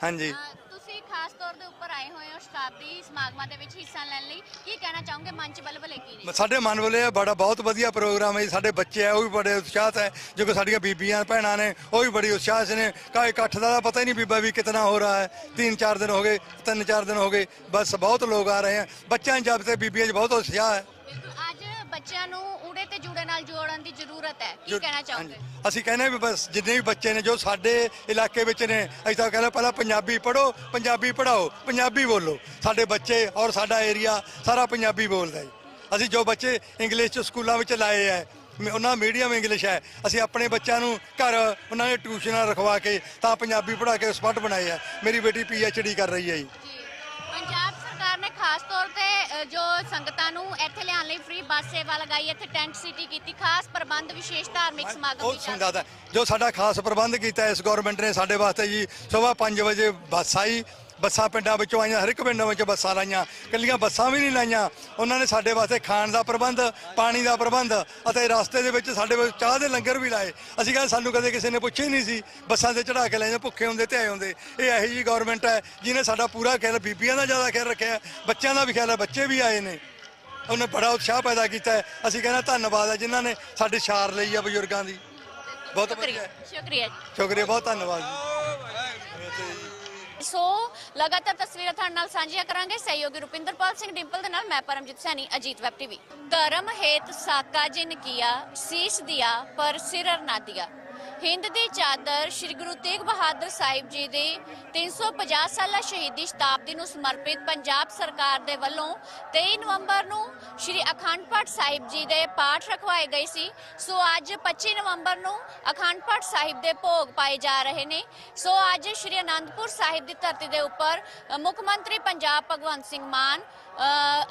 ਹਾਂਜੀ। ਤੌਰ ਦੇ ਉੱਪਰ ਆਏ ਹੋਏ ਹੋ ਸ਼ਤਾਬਦੀ ਸਮਾਗਮਾਂ ਦੇ ਵਿੱਚ ਹਿੱਸਾ ਲੈਣ ਲਈ ਕੀ ਕਹਿਣਾ ਚਾਹੋਗੇ? ਮੰਚ ਬਲਬਲੇ ਕੀ ਨੇ ਸਾਡੇ ਮਨ ਵੱਲੇ ਬੜਾ ਬਹੁਤ ਵਧੀਆ ਪ੍ਰੋਗਰਾਮ ਹੈ ਸਾਡੇ ਬੱਚੇ ਆ ਉਹ ਵੀ ਬੜੇ ਉਤਸ਼ਾਹਤ ਹੈ। ਜੋ ਕਿ ਸਾਡੀਆਂ ਬੀਬੀਆਂ ਭੈਣਾਂ ਨੇ ਉਹ ਵੀ ਬੜੀ ਉਤਸ਼ਾਹਤ ਨੇ। ਕਾ ਇਕੱਠ ਦਾ ਪਤਾ ਹੀ ਨਹੀਂ ਬੀਬਾ ਵੀ ਕਿਤਨਾ ਹੋ ਰਹਾ ਹੈ। ਤਿੰਨ ਚਾਰ ਦਿਨ ਹੋ ਗਏ ਤਿੰਨ ਚਾਰ ਦਿਨ ਹੋ ਗਏ। ਬਸ ਬਹੁਤ ਲੋਕ ਆ ਰਹੇ ਹਨ ਬੱਚਿਆਂ ਜਬ ਤੇ ਬੀਬੀਆਂ 'ਚ ਬਹੁਤ ਉਤਸ਼ਾਹ ਹੈ। ਬਿਲਕੁਲ ਅੱਜ ਬੱਚਿਆਂ ਨੂੰ ਤੇ ਜੂੜੇ ਨਾਲ ਜੋੜਨ ਦੀ ਜ਼ਰੂਰਤ ਹੈ। ਕੀ ਕਹਿਣਾ ਚਾਹੋਗੇ? ਹਾਂਜੀ। ਅਸੀਂ ਕਹਿੰਦੇ ਵੀ ਬਸ ਜਿੰਨੇ ਵੀ ਬੱਚੇ ਨੇ ਜੋ ਸਾਡੇ ਇਲਾਕੇ ਵਿੱਚ ਨੇ ਅਸੀਂ ਤਾਂ ਕਹਿੰਦੇ ਪਹਿਲਾਂ ਪੰਜਾਬੀ ਪੜ੍ਹੋ ਪੰਜਾਬੀ ਪੜ੍ਹਾਓ ਪੰਜਾਬੀ ਬੋਲੋ। ਸਾਡੇ ਬੱਚੇ ਔਰ ਸਾਡਾ ਏਰੀਆ ਸਾਰਾ ਪੰਜਾਬੀ ਬੋਲਦਾ ਹੈ। ਅਸੀਂ ਜੋ ਬੱਚੇ ਇੰਗਲਿਸ਼ ਚ ਸਕੂਲਾਂ ਵਿੱਚ ਲਾਏ ਹੈ ਮ- ਉਹਨਾਂ ਮੀਡੀਅਮ ਇੰਗਲਿਸ਼ ਹੈ ਅਸੀਂ ਆਪਣੇ ਬੱਚਿਆਂ ਨੂੰ ਘਰ ਉਹਨਾਂ ਨੇ ਟਿਊਸ਼ਨਾਂ ਰਖਵਾ ਕੇ ਤਾਂ ਪੰਜਾਬੀ ਪੜ੍ਹਾ ਕੇ ਸਪੱਟ ਬਣਾਏ ਹੈ। ਮੇਰੀ ਬੇਟੀ ਪੀ ਐਚ ਡੀ ਕਰ ਰਹੀ ਹੈ ਜੀ। ਖਾਸ ਤੌਰ ਤੇ ਜੋ ਸੰਗਤਾਂ ਨੂੰ ਇੱਥੇ ਲਿਆਉਣ ਲਈ ਫ੍ਰੀ ਬੱਸ ਸੇਵਾ ਲਗਾਈ ਇੱਥੇ ਟੈਂਟ ਸਿਟੀ ਕੀਤੀ ਖਾਸ ਪ੍ਰਬੰਧ ਵਿਸ਼ੇਸ਼ ਧਾਰਮਿਕ ਸਮਾਗਮ ਰਹੇ। ਸਮਝਾਦਾ ਜੋ ਸਾਡਾ ਖਾਸ ਪ੍ਰਬੰਧ ਕੀਤਾ ਇਸ ਗਵਰਨਮੈਂਟ ਨੇ ਸਾਡੇ ਵਾਸਤੇ ਜੀ ਸਵੇਰ 5 ਵਜੇ ਬੱਸ ਆਈ। ਬੱਸਾਂ ਪਿੰਡਾਂ ਵਿੱਚੋਂ ਆਈਆਂ ਹਰ ਇੱਕ ਪਿੰਡਾਂ ਵਿੱਚ ਬੱਸਾਂ ਲਾਈਆਂ। ਕੱਲੀਆਂ ਬੱਸਾਂ ਵੀ ਨਹੀਂ ਲਾਈਆਂ। ਉਹਨਾਂ ਨੇ ਸਾਡੇ ਵਾਸਤੇ ਖਾਣ ਦਾ ਪ੍ਰਬੰਧ ਪਾਣੀ ਦਾ ਪ੍ਰਬੰਧ ਅਤੇ ਰਸਤੇ ਦੇ ਵਿੱਚ ਸਾਡੇ ਵਿੱਚ ਚਾਹ ਦੇ ਲੰਗਰ ਵੀ ਲਾਏ। ਅਸੀਂ ਕਹਿੰਦੇ ਸਾਨੂੰ ਕਦੇ ਕਿਸੇ ਨੇ ਪੁੱਛਿਆ ਹੀ ਨਹੀਂ ਸੀ ਬੱਸਾਂ ਤੇ ਚੜਾ ਕੇ ਲੈ ਜਾਂਦੇ ਭੁੱਖੇ ਹੁੰਦੇ ਤੇ ਆਏ ਹੁੰਦੇ। ਇਹ ਇਹੋ ਜੀ ਗਵਰਨਮੈਂਟ ਹੈ ਜਿਹਨੇ ਸਾਡਾ ਪੂਰਾ ਖਿਆਲ ਬੀਬੀਆਂ ਦਾ ਜ਼ਿਆਦਾ ਖਿਆਲ ਰੱਖਿਆ ਬੱਚਿਆਂ ਦਾ ਵੀ ਖਿਆਲ ਹੈ ਬੱਚੇ ਵੀ ਆਏ ਨੇ। ਉਹਨੇ ਬੜਾ ਉਤਸ਼ਾਹ ਪੈਦਾ ਕੀਤਾ ਅਸੀਂ ਕਹਿੰਦੇ ਧੰਨਵਾਦ ਹੈ ਜਿਨ੍ਹਾਂ ਨੇ ਸਾਡੀ ਛਾਰ ਲਈ ਆ ਬਜ਼ੁਰਗਾਂ ਦੀ। ਬਹੁਤ ਸ਼ੁਕਰੀਆ ਸ਼ੁਕਰੀਆ। ਜੀ। ਸ਼ੁਕਰੀਆ ਬਹੁਤ ਧੰਨਵਾਦ ਜੀ। ਸੋ ਲਗਾਤਾਰ ਤਸਵੀਰਾਂ ਤੁਹਾਡੇ ਨਾਲ ਸਾਂਝੀਆਂ ਕਰਾਂਗੇ। ਸਹਿਯੋਗੀ ਰੁਪਿੰਦਰਪਾਲ ਸਿੰਘ ਡਿੰਪਲ ਦੇ ਨਾਲ ਮੈਂ ਪਰਮਜੀਤ ਸੈਣੀ, ਅਜੀਤ ਵੈਬ ਟੀਵੀ। ਧਰਮ ਹੇਤ ਸਾਕਾ ਜਿਨ ਕੀਆ, ਸੀਸ ਦਿਆ, ਪਰ ਸਿਰਰ ਨਾ ਦਿਆ। ਹਿੰਦ ਦੀ ਚਾਦਰ ਸ੍ਰੀ ਗੁਰੂ ਤੇਗ ਬਹਾਦਰ ਸਾਹਿਬ ਜੀ ਦੇ 350 ਸਾਲਾ ਸ਼ਹੀਦੀ ਸ਼ਤਾਬਦੀ ਨੂੰ ਸਮਰਪਿਤ ਪੰਜਾਬ ਸਰਕਾਰ ਦੇ ਵੱਲੋਂ 23 ਨਵੰਬਰ ਨੂੰ ਸ੍ਰੀ ਅਖੰਡ ਪਾਠ ਸਾਹਿਬ ਜੀ ਦੇ ਪਾਠ ਰਖਵਾਏ ਗਏ ਸੀ। ਸੋ ਅੱਜ 25 ਨਵੰਬਰ ਨੂੰ ਅਖੰਡ ਪਾਠ ਸਾਹਿਬ ਦੇ ਭੋਗ ਪਾਏ ਜਾ ਰਹੇ ਨੇ। ਸੋ ਅੱਜ ਸ੍ਰੀ ਅਨੰਦਪੁਰ ਸਾਹਿਬ ਦੀ ਧਰਤੀ ਦੇ ਉੱਪਰ ਮੁੱਖ ਮੰਤਰੀ ਪੰਜਾਬ ਭਗਵੰਤ ਸਿੰਘ ਮਾਨ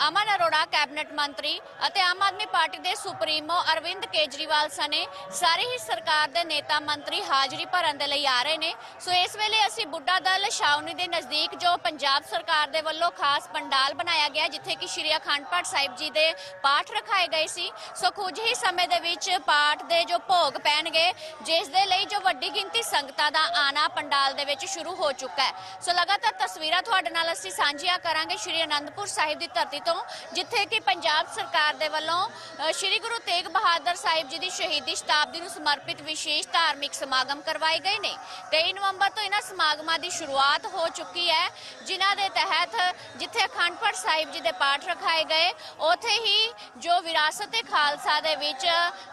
ਅਮਨ ਅਰੋੜਾ ਕੈਬਨਿਟ ਮੰਤਰੀ ਅਤੇ ਆਮ ਆਦਮੀ ਪਾਰਟੀ ਦੇ ਸੁਪਰੀਮੋ ਅਰਵਿੰਦ ਕੇਜਰੀਵਾਲ ਸਣੇ ਸਾਰੇ ਹੀ ਸਰਕਾਰ ਦੇ ਨੇਤਾ ਮੰਤਰੀ ਹਾਜ਼ਰੀ ਭਰਨ ਦੇ ਲਈ ਆ ਰਹੇ ਨੇ। ਸੋ ਇਸ ਵੇਲੇ ਅਸੀਂ ਬੁੱਢਾ ਦਲ ਛਾਉਣੀ ਦੇ ਨਜ਼ਦੀਕ ਜੋ ਪੰਜਾਬ ਸਰਕਾਰ ਦੇ ਵੱਲੋਂ ਖਾਸ ਪੰਡਾਲ ਬਣਾਇਆ ਗਿਆ, ਜਿੱਥੇ ਕਿ ਸ਼੍ਰੀ ਅਖੰਡ ਪਾਠ ਸਾਹਿਬ ਜੀ ਦੇ ਪਾਠ ਰਖਾਏ ਗਏ ਸੀ। ਸੋ ਕੁਝ ਹੀ ਸਮੇਂ ਦੇ ਵਿੱਚ ਪਾਠ ਦੇ ਜੋ ਭੋਗ ਪੈਣਗੇ, ਜਿਸ ਦੇ ਲਈ ਜੋ ਵੱਡੀ ਗਿਣਤੀ ਸੰਗਤਾਂ ਦਾ ਆਣਾ ਪੰਡਾਲ ਦੇ ਵਿੱਚ ਸ਼ੁਰੂ ਹੋ ਚੁੱਕਾ ਹੈ। ਸੋ ਲਗਾਤਾਰ ਤਸਵੀਰਾਂ ਤੁਹਾਡੇ ਨਾਲ ਅਸੀਂ ਸਾਂਝੀਆਂ ਕਰਾਂਗੇ। ਸ਼੍ਰੀ ਅਨੰਦਪੁਰ ਸਾਹਿਬ ਦੀ ਧਰਤੀ ਤੋਂ, ਜਿੱਥੇ ਕਿ ਪੰਜਾਬ ਸਰਕਾਰ ਦੇ ਵੱਲੋਂ ਸ਼੍ਰੀ ਗੁਰੂ ਤੇਗ ਬਹਾਦਰ ਸਾਹਿਬ ਜੀ ਦੀ ਸ਼ਹੀਦੀ ਸ਼ਤਾਬਦੀ ਨੂੰ ਸਮਰਪਿਤ ਵਿਸ਼ੇਸ਼ ਧਾਰਮਿਕ ਸਮਾਗਮ ਕਰਵਾਏ ਗਏ ਨੇ। 23 ਨਵੰਬਰ ਤੋਂ ਇਹਨਾਂ ਸਮਾਗਮਾਂ ਦੀ ਸ਼ੁਰੂਆਤ ਹੋ ਚੁੱਕੀ ਹੈ, ਜਿਨ੍ਹਾਂ ਦੇ ਤਹਿਤ ਜਿੱਥੇ ਅਖੰਡ ਪਾਠ ਸਾਹਿਬ ਜੀ ਦੇ ਪਾਠ ਰਖਾਏ ਗਏ, ਉਥੇ ਹੀ ਜੋ ਵਿਰਾਸਤ ਏ ਖਾਲਸਾ ਦੇ ਵਿੱਚ,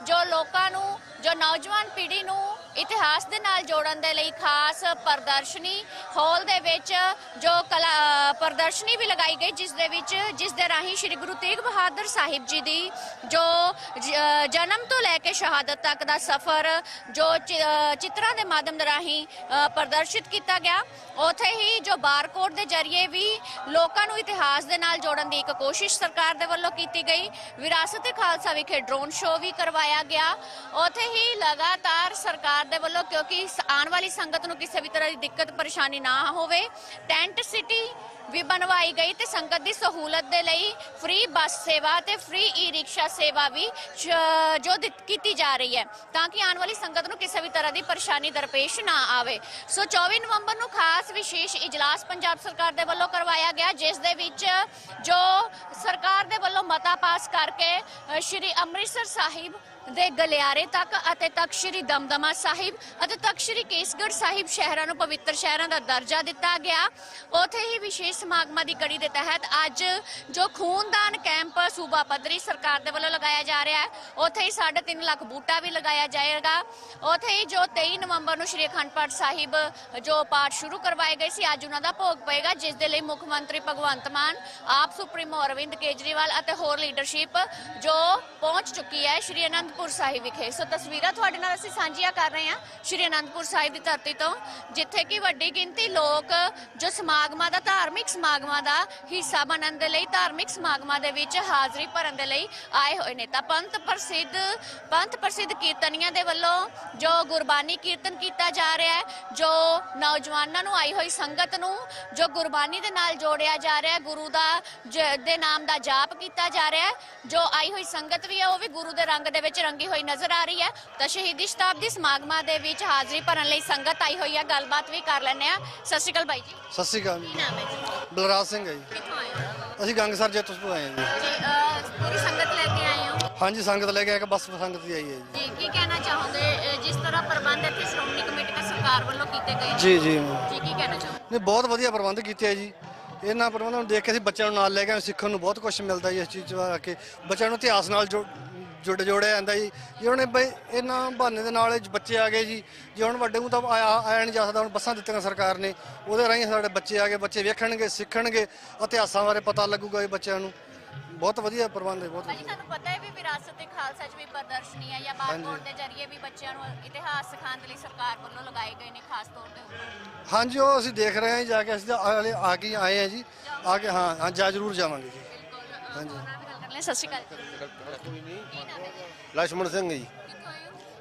ਜੋ ਲੋਕਾਂ ਨੂੰ, ਜੋ ਨੌਜਵਾਨ ਪੀੜ੍ਹੀ ਨੂੰ ਇਤਿਹਾਸ ਦੇ ਨਾਲ ਜੋੜਨ ਦੇ ਲਈ ਖਾਸ ਪ੍ਰਦਰਸ਼ਨੀ ਹਾਲ ਦੇ ਵਿੱਚ ਜੋ ਕਲਾ ਪ੍ਰਦਰਸ਼ਨੀ ਵੀ ਲਗਾਈ ਗਈ, ਜਿਸ ਦੇ ਵਿੱਚ, ਜਿਸ ਦੇ ਰਾਹੀਂ ਸ੍ਰੀ ਗੁਰੂ ਤੇਗ ਬਹਾਦਰ ਸਾਹਿਬ ਜੀ ਦੀ ਜੋ ਜਨਮ ਤੋਂ ਲੈ ਕੇ ਸ਼ਹਾਦਤ ਤੱਕ ਦਾ ਸਫ਼ਰ ਜੋ ਚਿ- ਚਿੱਤਰਾਂ ਦੇ ਮਾਧਿਅਮ ਦੇ ਰਾਹੀਂ ਪ੍ਰਦਰਸ਼ਿਤ ਕੀਤਾ ਗਿਆ। ਉਥੇ ਹੀ ਜੋ ਬਾਰਕੋਡ ਦੇ ਜ਼ਰੀਏ ਵੀ ਲੋਕਾਂ ਨੂੰ ਇਤਿਹਾਸ ਦੇ ਨਾਲ ਜੋੜਨ ਦੀ ਇੱਕ ਕੋਸ਼ਿਸ਼ ਸਰਕਾਰ ਦੇ ਵੱਲੋਂ ਕੀਤੀ ਗਈ। ਵਿਰਾਸਤ ਖਾਲਸਾ ਵਿਖੇ ਡਰੋਨ ਸ਼ੋਅ ਵੀ ਕਰਵਾਇਆ ਗਿਆ। ਉਥੇ ਹੀ ਲਗਾਤਾਰ ਸਰਕਾਰ ਦੇ ਵੱਲੋਂ, ਕਿਉਂਕਿ ਆਉਣ ਵਾਲੀ ਸੰਗਤ ਨੂੰ ਕਿਸੇ ਵੀ ਤਰ੍ਹਾਂ ਦੀ ਦਿੱਕਤ, ਪਰੇਸ਼ਾਨੀ ਨਾ ਹੋਵੇ। ਟੈਂਟ ਸਿਟੀ ਵੀ ਬਣਵਾਈ ਗਈ ਤੇ ਸੰਗਤ ਦੀ ਸਹੂਲਤ ਦੇ ਲਈ ਫ੍ਰੀ ਬੱਸ ਸੇਵਾ ਤੇ ਫ੍ਰੀ ਈ ਰਿਕਸ਼ਾ ਸੇਵਾ ਵੀ ਜੋ ਦਿੱਤ- ਕੀਤੀ ਜਾ ਰਹੀ ਹੈ, ਤਾਂ ਕਿ ਆਉਣ ਵਾਲੀ ਸੰਗਤ ਨੂੰ ਕਿਸੇ ਵੀ ਤਰ੍ਹਾਂ ਦੀ ਪਰੇਸ਼ਾਨੀ, ਦਰਪੇਸ਼ ਨਾ ਆਵੇ। ਸੋ 24 ਨਵੰਬਰ ਨੂੰ ਖਾਸ ਵਿਸ਼ੇਸ਼ ਇਜਲਾਸ ਪੰਜਾਬ ਸਰਕਾਰ ਦੇ ਵੱਲੋਂ ਕਰਵਾਇਆ ਗਿਆ, ਜਿਸ ਦੇ ਵਿੱਚ ਜੋ ਸਰਕਾਰ ਦੇ ਵੱਲੋਂ ਮਤਾ ਪਾਸ ਕਰਕੇ ਸ਼੍ਰੀ ਅੰਮ੍ਰਿਤਸਰ ਸਾਹਿਬ ਦੇ ਗਲਿਆਰੇ ਤੱਕ ਅਤੇ ਤੱਕ ਸ੍ਰੀ ਦਮਦਮਾ ਸਾਹਿਬ ਅਤੇ ਤੱਕ ਸ੍ਰੀ ਕੇਸਗੜ੍ਹ ਸਾਹਿਬ ਸ਼ਹਿਰਾਂ ਨੂੰ ਪਵਿੱਤਰ ਸ਼ਹਿਰਾਂ ਦਾ ਦਰਜਾ ਦਿੱਤਾ ਗਿਆ। ਉਥੇ ਹੀ ਵਿਸ਼ੇਸ਼ ਸਮਾਗਮਾਂ ਦੀ ਕੜੀ ਦੇ ਤਹਿਤ ਅੱਜ ਜੋ ਖੂਨਦਾਨ ਕੈਂਪ ਸੂਬਾ ਪੱਧਰੀ ਸਰਕਾਰ ਦੇ ਵੱਲੋਂ ਲਗਾਇਆ ਜਾ ਰਿਹਾ ਹੈ, ਉਥੇ ਹੀ 3.5 ਲੱਖ ਬੂਟਾ ਵੀ ਲਗਾਇਆ ਜਾਏਗਾ। ਉੱਥੇ ਹੀ ਜੋ 23 ਨਵੰਬਰ ਨੂੰ ਸ਼੍ਰੀ ਅਖੰਡ ਪਾਠ ਸਾਹਿਬ ਜੋ ਪਾਠ ਸ਼ੁਰੂ ਕਰਵਾਏ ਗਏ ਸੀ, ਅੱਜ ਉਹਨਾਂ ਦਾ ਭੋਗ ਪਏਗਾ, ਜਿਸ ਦੇ ਲਈ ਮੁੱਖ ਮੰਤਰੀ ਭਗਵੰਤ ਮਾਨ, ਆਪ ਸੁਪਰੀਮੋ ਅਰਵਿੰਦ ਕੇਜਰੀਵਾਲ ਅਤੇ ਹੋਰ ਲੀਡਰਸ਼ਿਪ ਜੋ ਪਹੁੰਚ ਚੁੱਕੀ ਹੈ ਸ਼੍ਰੀ ਅਨੰਦਪੁਰ ਸਾਹਿਬ ਵਿਖੇ। ਸੋ ਤਸਵੀਰਾਂ ਤੁਹਾਡੇ ਨਾਲ ਅਸੀਂ ਸਾਂਝੀਆਂ ਕਰ ਰਹੇ ਹਾਂ ਸ਼੍ਰੀ ਅਨੰਦਪੁਰ ਸਾਹਿਬ ਦੀ ਧਰਤੀ ਤੋਂ, ਜਿੱਥੇ ਕਿ ਵੱਡੀ ਗਿਣਤੀ ਲੋਕ ਜੋ ਸਮਾਗਮਾਂ ਦਾ ਧਾਰਮਿਕ ਸਮਾਗਮਾਂ ਦਾ ਹਿੱਸਾ ਬਣਨ ਦੇ ਲਈ ਧਾਰਮਿਕ ਸਮਾਗਮਾਂ ਦੇ ਵਿੱਚ ਹਾਜ਼ਰੀ ਭਰਨ ਦੇ ਲਈ ਆਏ ਹੋਏ ਨੇ। ਤਾਂ ਪੰਥ ਪ੍ਰਸਿੱਧ ਪੰਥ ਪ੍ਰਸਿੱਧ ਕੀਰਤਨੀਆਂ ਦੇ ਵੱਲੋਂ ਜੋ ਗੁਰਬਾਣੀ ਕੀਰਤਨ ਕੀਤਾ ਜਾ ਰਿਹਾ ਹੈ ਜੋ ਨੌਜਵਾਨਾਂ ਨੂੰ ਆਈ ਹੋਈ ਸੰਗਤ ਨੂੰ ਜੋ ਗੁਰਬਾਣੀ ਦੇ ਨਾਲ ਜੋੜਿਆ ਜਾ ਰਿਹਾ ਹੈ ਗੁਰੂ ਦਾ ਦੇ ਨਾਮ ਦਾ ਜਾਪ ਕੀਤਾ ਜਾ ਰਿਹਾ ਹੈ ਜੋ ਆਈ ਹੋਈ ਸੰਗਤ ਵੀ ਹੈ ਉਹ ਵੀ ਗੁਰੂ ਦੇ ਰੰਗ ਦੇ ਵਿੱਚ ਰੰਗੀ ਹੋਈ ਨਜ਼ਰ ਆ ਰਹੀ ਹੈ। ਤਾਂ ਸ਼ਹੀਦੀ ਸ਼ਤਾਬਦੀ ਸਮਾਗਮਾਂ ਦੇ ਵਿੱਚ ਹਾਜ਼ਰੀ ਭਰਨ ਲਈ ਸੰਗਤ ਆਈ ਹੋਈ ਹੈ। ਗੱਲਬਾਤ ਵੀ ਕਰ ਲੈਂਦੇ ਆ ਸਤਿ ਸ਼੍ਰੀ ਅਕਾਲ ਬਾਈ ਜੀ। ਸਤਿ ਸ਼੍ਰੀ ਅਕਾਲ ਜੀ। ਕੀ ਨਾਮ ਹੈ ਜੀ? ਬਲਰਾਜ ਸਿੰਘ ਹੈ ਜੀ। ਕਿੱਥੋਂ ਆਏ ਹੋ? ਅਸੀਂ ਗੰਗਸਰ ਜੇਤੂ ਤੋਂ ਆਏ ਹਾਂ ਜੀ। ਜੀ ਅਹ, ਪੂਰੀ ਸੰਗਤ ਲੈ ਕੇ ਆਏ ਹੋ? ਹਾਂਜੀ ਸੰਗਤ ਲੈ ਕੇ ਇੱਕ ਬੱਸ ਸੰਗਤ ਦੀ ਆਈ ਹੈ ਜੀ। ਜੀ ਕੀ ਕਹਿਣਾ ਚਾਹੋਗੇ? ਅਹ, ਜਿਸ ਤਰ੍ਹਾਂ ਪ੍ਰਬੰਧ ਇੱਥੇ ਸ਼੍ਰੋਮਣੀ ਕਮੇਟੀ ਤੇ ਸਰਕਾਰ ਵੱਲੋਂ ਕੀਤੇ ਗਏ ਨੇ? ਜੀ ਜੀ। ਜੀ ਕੀ ਕਹਿਣਾ ਚਾਹੋਗੇ? ਨੇ ਬਹੁਤ ਵਧੀਆ ਪ੍ਰਬੰਧ ਕੀਤੇ ਆ ਜੀ। ਇਹਨਾਂ ਪ੍ਰਬੰਧਾਂ ਨੂੰ ਦੇਖ ਕੇ ਅਸੀਂ ਬੱਚਿਆਂ ਨੂੰ ਨਾਲ ਲੈ ਕੇ ਆਏ, ਸਿੱਖਣ ਨੂੰ ਬਹੁਤ ਕੁਝ ਮਿਲਦਾ ਜੀ ਇਸ ਚੀਜ਼ 'ਚ ਆ ਕੇ। ਬੱਚਿਆਂ ਨੂੰ ਇਤਿਹਾਸ ਨਾਲ ਜੁੜ ਜੁੜ ਜੋੜਿਆ ਜਾਂਦਾ ਜੀ। ਜੇ ਉਹਨੇ ਬਈ ਇਹਨਾਂ ਬਹਾਨੇ ਦੇ ਨਾਲ ਇਹ ਬੱਚੇ ਆ ਗਏ ਜੀ ਜੇ ਹੁਣ ਵੱਡੇ ਨੂੰ ਤਾਂ ਆਇਆ ਆਇਆ ਨਹੀਂ ਜਾ ਸਕਦਾ ਹੁਣ ਬੱਸਾਂ ਦਿੱਤੀਆਂ ਸਰਕਾਰ ਨੇ। ਉਹਦੇ ਰਾਹੀਂ ਸਾਡੇ ਬੱਚੇ ਆ ਗਏ ਬੱਚੇ ਵੇਖਣਗੇ ਸਿੱਖਣਗੇ ਇਤਿਹਾਸਾਂ ਬਾਰੇ ਪਤਾ ਲੱਗੂਗਾ ਜੀ ਬੱਚਿਆਂ ਨੂੰ। ਬਹੁਤ ਵਧੀਆ ਪ੍ਰਬੰਧ ਹੈ ਬਹੁਤ ਭਾਜੀ ਤੁਹਾਨੂੰ ਪਤਾ ਹੈ ਵੀ ਵਿਰਾਸਤ ਤੇ ਖਾਲਸਾ ਚ ਵੀ ਪ੍ਰਦਰਸ਼ਨੀ ਹੈ ਜਾਂ ਬਾਰਕੋਡ ਦੇ ਜ਼ਰੀਏ ਵੀ ਬੱਚਿਆਂ ਨੂੰ ਇਤਿਹਾਸ ਸਿਖਾਉਣ ਦੇ ਲਈ ਸਰਕਾਰ ਵੱਲੋਂ ਲਗਾਏ ਗਏ ਨੇ ਖਾਸ ਤੌਰ ਤੇ। ਹਾਂਜੀ ਉਹ ਅਸੀਂ ਦੇਖ ਰਹੇ ਹਾਂ ਜੀ, ਜਾ ਕੇ ਅਸੀਂ ਆ ਕੇ ਆਏ ਆ ਜੀ। ਆ ਕੇ ਹਾਂ ਹਾਂ ਜਾ ਜ਼ਰੂਰ ਜਾਵਾਂਗੇ ਜੀ। ਹਾਂਜੀ। ਕਰ ਸਤਿ ਸ਼੍ਰੀ ਅਕਾਲ ਲਛਮਣ ਸਿੰਘ ਜੀ।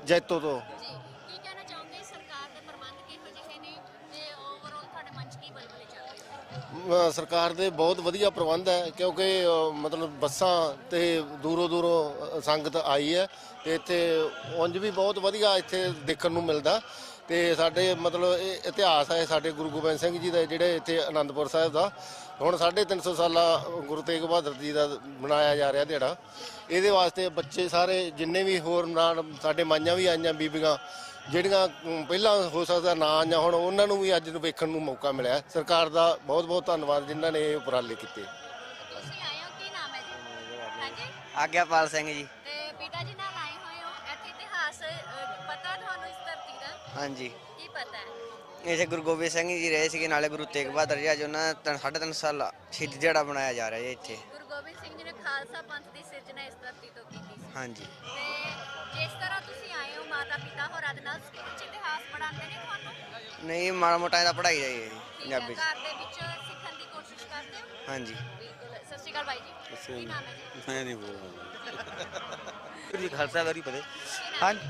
ਜੈਤੋ ਤੋਂ। ਕੀ ਕਹਿਣਾ ਚਾਹੋਗੇ? ਸਰਕਾਰ ਦੇ ਪ੍ਰਬੰਧ ਕਿਹੋ ਜਿਹੇ ਨੇ? ਤੇ ਓਵਰਆਲ ਤੁਹਾਡੇ ਮਨ 'ਚ ਕੀ ਬਲਬਲੇ ਚੱਲ ਰਹੇ ਸਰਕਾਰ ਦੇ ਬਹੁਤ ਵਧੀਆ ਪ੍ਰਬੰਧ ਹੈ ਕਿਉਂਕਿ ਮਤਲਬ ਬੱਸਾਂ ਤੇ ਦੂਰੋਂ ਦੂਰੋਂ ਸੰਗਤ ਆਈ ਹੈ ਤੇ ਇੱਥੇ ਉਂਝ ਵੀ ਬਹੁਤ ਵਧੀਆ ਇੱਥੇ ਦੇਖਣ ਨੂੰ ਮਿਲਦਾ। ਤੇ ਸਾਡੇ ਮਤਲਬ ਇਹ ਇਤਿਹਾਸ ਹੈ ਸਾਡੇ ਗੁਰੂ ਗੋਬਿੰਦ ਸਿੰਘ ਜੀ ਦਾ ਜਿਹੜੇ ਇੱਥੇ ਆਨੰਦਪੁਰ ਸਾਹਿਬ ਦਾ। ਹੁਣ 350 ਸਾਲਾ ਗੁਰੂ ਤੇਗ ਬਹਾਦਰ ਜੀ ਦਾ ਮਨਾਇਆ ਜਾ ਰਿਹਾ ਦਿਹਾੜਾ। ਇਹਦੇ ਵਾਸਤੇ ਬੱਚੇ ਸਾਰੇ ਜਿੰਨੇ ਵੀ ਹੋਰ ਨਾਲ ਸਾਡੇ ਮਾਈਆਂ ਵੀ ਆਈਆਂ ਬੀਬੀਆਂ ਜਿਹੜੀਆਂ ਪਹਿਲਾਂ ਹੋ ਸਕਦਾ ਨਾ ਆਈਆਂ ਹੁਣ ਉਹਨਾਂ ਨੂੰ ਵੀ ਅੱਜ ਨੂੰ ਵੇਖਣ ਨੂੰ ਮੌਕਾ ਮਿਲਿਆ। ਸਰਕਾਰ ਦਾ ਬਹੁਤ ਬਹੁਤ ਧੰਨਵਾਦ ਜਿਨ੍ਹਾਂ ਨੇ ਇਹ ਉਪਰਾਲੇ ਕੀਤੇ। ਤੁਸੀਂ ਆਏ ਹੋ ਕੀ ਨਾਮ ਹੈ ਜੀ? ਹਾਂਜੀ? ਆਗਿਆਪਾਲ ਸਿੰਘ ਜੀ। ਤੇ ਪਿਤਾ ਜੀ ਹਾਂਜੀ। ਕੀ ਪਤਾ? ਹੈ ਇੱਥੇ ਗੁਰੂ ਗੋਬਿੰਦ ਸਿੰਘ ਜੀ ਰਹੇ ਸੀਗੇ ਨਾਲੇ ਗੁਰੂ ਤੇਗ ਬਹਾਦਰ ਜੀ ਅੱਜ ਉਹਨਾਂ ਦਾ 3.5 ਸਾਲ ਸ਼ਹੀਦੀ ਦਿਹਾੜਾ ਬਣਾਇਆ ਜਾ ਰਿਹਾ ਜੀ ਇੱਥੇ। ਗੁਰੂ ਗੋਬਿੰਦ ਸਿੰਘ ਜੀ ਨੇ ਖਾਲਸਾ ਪੰਥ ਦੀ ਸਿਰਜਣਾ ਇਸ ਧਰਤੀ ਤੋਂ ਕੀਤੀ ਸੀ। ਹਾਂਜੀ। ਤੇ ਜਿਸ ਤਰ੍ਹਾਂ ਤੁਸੀਂ ਆਏ ਹੋ ਮਾਤਾ ਪਿਤਾ ਹੋਰਾਂ ਦੇ ਨਾਲ ਸਕੂਲ ਚ ਇਤਿਹਾਸ ਪੜ੍ਹਾਉਂਦੇ ਨੇ ਤੁਹਾਨੂੰ? ਨਹੀਂ ਮਾੜਾ ਮੋਟਾ ਇਹਦਾ ਪੜ੍ਹਾਈ ਜਾਈ ਹੈ ਜੀ ਠੀਕ ਹੈ ਪੰਜਾਬੀ 'ਚ। ਘਰ ਦੇ ਵਿੱਚ ਸਿੱਖਣ ਦੀ ਕੋਸ਼ਿਸ਼ ਕਰਦੇ ਹੋ? ਹਾਂਜੀ। ਬਿਲਕੁਲ। ਸਤਿ ਸ਼੍ਰੀ ਅਕਾਲ ਬਾਈ ਜੀ। ਕੀ ਨਾਮ ਹੈ ਜੀ? ਮੈਂ ਨਹੀਂ ਬੋਲਦਾ। ਜੀ ਖਾਲਸਾ ਵਰੀ ਪਤੇ ਹਾਂਜੀ।